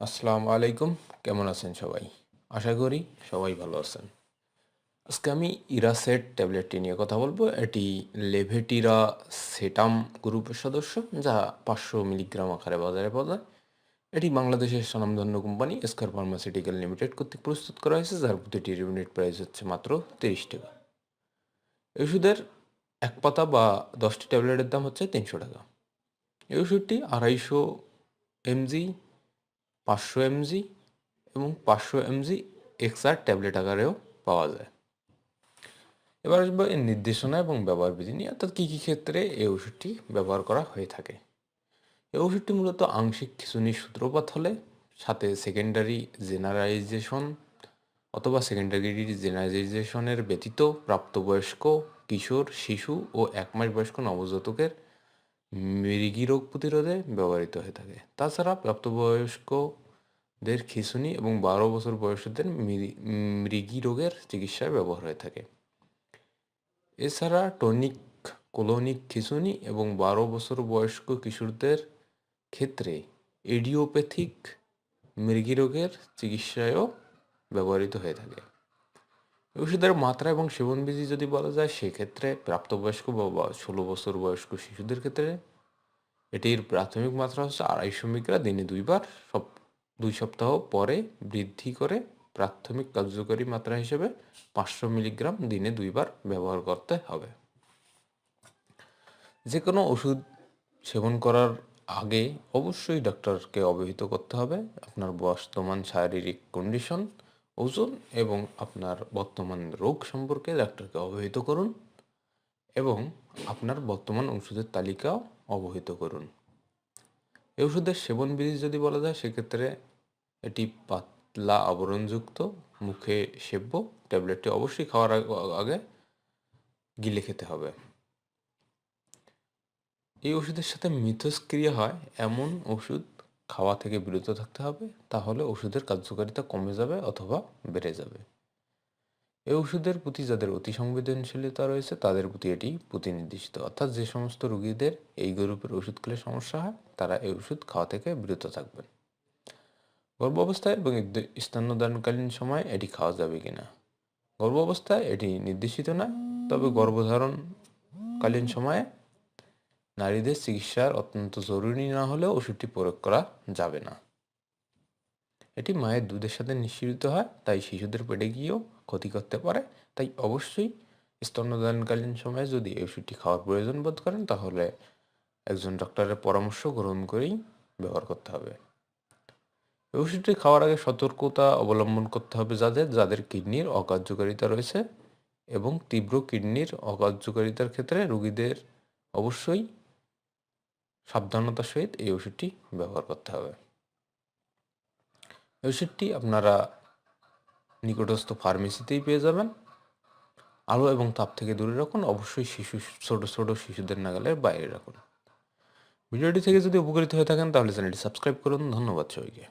আসসালামু আলাইকুম। কেমন আছেন সবাই? আশা করি সবাই ভালো আছেন। আজকে আমি ইরাসেট ট্যাবলেটটি নিয়ে কথা বলব। এটি লেভেটিরা সেটাম গ্রুপের সদস্য, যা পাঁচশো মিলিগ্রাম আকারে বাজারে পাওয়া যায়। এটি বাংলাদেশের স্বনামধন্য কোম্পানি এসকার ফার্মাসিউটিক্যাল লিমিটেড কর্তৃক প্রস্তুত করা হয়েছে, যার প্রতিটি ইউনিট প্রাইস হচ্ছে মাত্র তিরিশ টাকা। ওষুধের এক পাতা বা দশটি ট্যাবলেটের দাম হচ্ছে তিনশো টাকা। এই ওষুধটি আড়াইশো এমজি পাঁচশো এমজি এবং পাঁচশো এমজি এক্সআর ট্যাবলেট আকারেও পাওয়া যায়। এবার আসব এর নির্দেশনা এবং ব্যবহার বিধি নিয়ে। অর্থাৎ কী কী ক্ষেত্রে এই ওষুধটি ব্যবহার করা হয়ে থাকে? এই ওষুধটি মূলত আংশিক খিঁচুনির সূত্রপাত হলে, সাথে সেকেন্ডারি জেনারাইজেশন অথবা সেকেন্ডারি জেনারাইজেশনের ব্যতীত প্রাপ্তবয়স্ক, কিশোর, শিশু ও এক মাস বয়স্ক নবজাতকের মৃগী রোগ প্রতিরোধে ব্যবহৃত হয়ে থাকে। তাছাড়া প্রাপ্তবয়স্কদের খিঁচুনি এবং বারো বছর বয়সীদের মৃগী রোগের চিকিৎসায় ব্যবহার হয়ে থাকে। এছাড়া টনিক, কোলোনিক খিঁচুনি এবং বারো বছর বয়স্ক কিশোরদের ক্ষেত্রে এডিওপ্যাথিক মৃগী রোগের চিকিৎসায়ও ব্যবহৃত হয়ে থাকে। ওষুধের মাত্রা এবং সেবনবিধি যদি বলা যায়, সেক্ষেত্রে প্রাপ্তবয়স্ক বা ষোলো বছর বয়স্ক শিশুদের ক্ষেত্রে এটির প্রাথমিক মাত্রা হচ্ছে আড়াইশো মিগ্রা দিনে দুইবার সব দুই সপ্তাহ পরে বৃদ্ধি করে প্রাথমিক কার্যকরী মাত্রা হিসেবে পাঁচশো মিলিগ্রাম দিনে দুইবার ব্যবহার করতে হবে। যে কোনো ওষুধ সেবন করার আগে অবশ্যই ডক্টরকে অবহিত করতে হবে। আপনার বর্তমান শারীরিক কন্ডিশন ওজন এবং আপনার বর্তমান রোগ সম্পর্কে ডাক্তারকে অবহিত করুন এবং আপনার বর্তমান ওষুধের তালিকাও অবহিত করুন। এই ওষুধের সেবন বিধি যদি বলা যায়, সেক্ষেত্রে এটি পাতলা আবরণযুক্ত, মুখে সেব্য, ট্যাবলেটটি অবশ্যই খাওয়ার আগে গিলে খেতে হবে। এই ওষুধের সাথে মিথস্ক্রিয়া হয়, এমন ওষুধ খাওয়া থেকে বিরত থাকতে হবে, তাহলে ওষুধের কার্যকারিতা কমে যাবে অথবা বেড়ে যাবে। এই ওষুধের প্রতি যাদের অতি সংবেদনশীলতা রয়েছে, তাদের প্রতি এটি প্রতিনির্দিষ্ট। অর্থাৎ যে সমস্ত রোগীদের এই গ্রুপের ওষুধ খেলে সমস্যা হয়, তারা এই ওষুধ খাওয়া থেকে বিরত থাকবেন। গর্ভাবস্থায় এবং স্তন্যদানকালীন সময় এটি খাওয়া যাবে কিনা? গর্ভাবস্থায় এটি নির্দেশিত নয়, তবে গর্ভধারণকালীন সময়ে নারীদের চিকিৎসার অত্যন্ত জরুরি না হলেও ওষুধটি প্রয়োগ করা যাবে না। এটি মায়ের দুধের সাথে নিঃসৃত হয়, তাই শিশুদের পেটে গিয়েও ক্ষতি করতে পারে। তাই অবশ্যই স্তন্যদানকালীন সময়ে যদি এই ওষুধটি খাওয়ার প্রয়োজন বোধ করেন, তাহলে একজন ডক্টরের পরামর্শ গ্রহণ করেই ব্যবহার করতে হবে। এই ওষুধটি খাওয়ার আগে সতর্কতা অবলম্বন করতে হবে যাদের যাদের কিডনির অকার্যকারিতা রয়েছে এবং তীব্র কিডনির অকার্যকারিতার ক্ষেত্রে রোগীদের অবশ্যই সাবধানতার সহিত এই ওষুধটি ব্যবহার করতে হবে। এই ওষুধটি আপনারা নিকটস্থ ফার্মেসিতেই পেয়ে যাবেন। আলো এবং তাপ থেকে দূরে রাখুন, অবশ্যই শিশু, ছোট ছোট শিশুদের নাগালের বাইরে রাখুন। ভিডিওটি থেকে যদি উপকৃত হয়ে থাকেন, তাহলে চ্যানেলটি সাবস্ক্রাইব করুন। ধন্যবাদ সবাইকে।